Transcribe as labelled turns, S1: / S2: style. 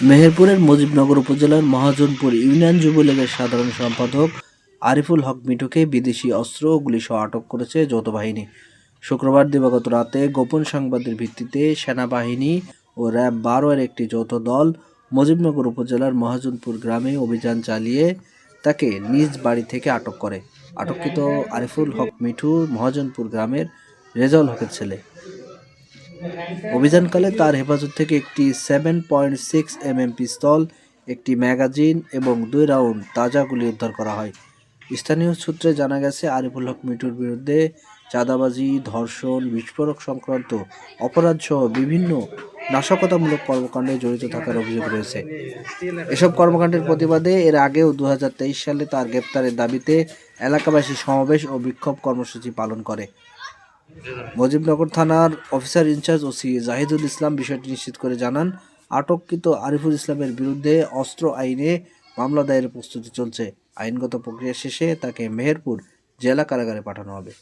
S1: মেহেরপুরের মুজিবনগর উপজেলার মহাজনপুর ইউনিয়ন যুবলীগের সাধারণ সম্পাদক আরিফুল হক মিঠুকে বিদেশি অস্ত্র ও গুলিসহ আটক করেছে যৌথ বাহিনী শুক্রবার দিবাগত রাতে গোপন সংবাদের ভিত্তিতে সেনাবাহিনী ও র্যাব বারো এর একটি যৌথ দল মুজিবনগর উপজেলার মহাজনপুর গ্রামে অভিযান চালিয়ে তাকে নিজ বাড়ি থেকে আটক করে। আটককৃত আরিফুল হক মিঠু মহাজনপুর গ্রামের রেজাউল হকের ছেলে। অভিযানকালে তার হেফাজত থেকে একটি seven point six M M pistol, একটি ম্যাগাজিন এবং দুই রাউন্ড তাজা গুলি উদ্ধার করা হয়। স্থানীয় সূত্রে জানা গেছে, আরিফুল হক মিঠুর বিরুদ্ধে চাঁদাবাজি, ধর্ষণ, বিস্ফোরক সংক্রান্ত অপরাধসহ বিভিন্ন নাশকতামূলক কর্মকাণ্ডে জড়িত থাকার অভিযোগ রয়েছে। এসব কর্মকাণ্ডের প্রতিবাদে এর আগেও দু হাজার তেইশ সালে তার গ্রেপ্তারের দাবিতে এলাকাবাসী সমাবেশ ও বিক্ষোভ কর্মসূচি পালন করে। মুজিবনগর থানার officer incharge OC Zahidul Islam বিষয়টি নিশ্চিত করে জানান, আটককৃত আরিফুল ইসলামের বিরুদ্ধে অস্ত্র আইনে মামলা দায়েরের প্রস্তুতি চলছে। আইনগত প্রক্রিয়া শেষে তাকে মেহেরপুর জেলা কারাগারে পাঠানো হবে।